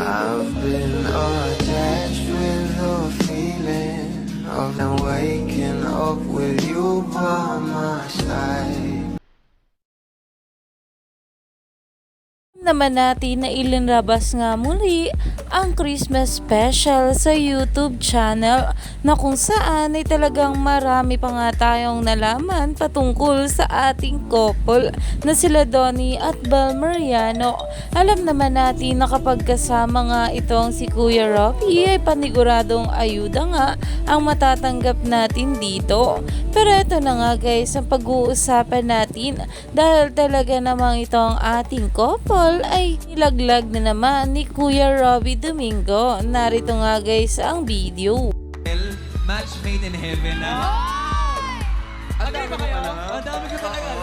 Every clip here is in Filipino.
I've been attached with the feeling of now waking up with you by my side. naman natin na ilinabas nga muli ang Christmas special sa YouTube channel na kung saan ay talagang marami pa nga tayong nalaman patungkol sa ating couple na sila Donnie at Bel Mariano. Alam naman natin na kapag kasama nga itong si Kuya Robbie ay paniguradong ayuda nga ang matatanggap natin dito. Pero ito na nga guys ang pag-uusapan natin dahil talaga namang itong ating couple ay nilaglag na naman ni Kuya Robbie Domingo. Narito nga guys ang video. Match made in heaven na. Ang dami ba kayo? Ang dami ko talaga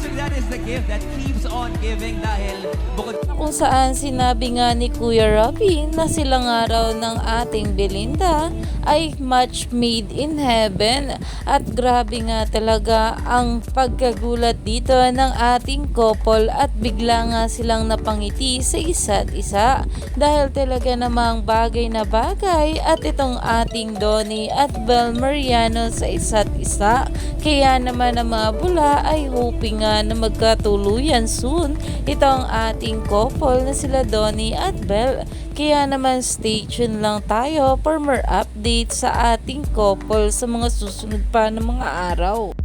actually, that is the gift that keeps on giving dahil bukod kung saan sinabi nga ni Kuya Robbie na silang araw ng ating Belinda ay match made in heaven. At grabe nga talaga ang pagkagulat dito ng ating couple at bigla nga silang napangiti sa isa't isa. Dahil talaga namang bagay na bagay at itong ating Donnie at Bel Mariano sa isa't isa. Kaya naman ang mga bula ay hoping nga na magkatuluyan soon itong ating couple na sila Donnie at Bel. Kaya naman stay tuned lang tayo for more updates sa ating couple sa mga susunod pa ng mga araw.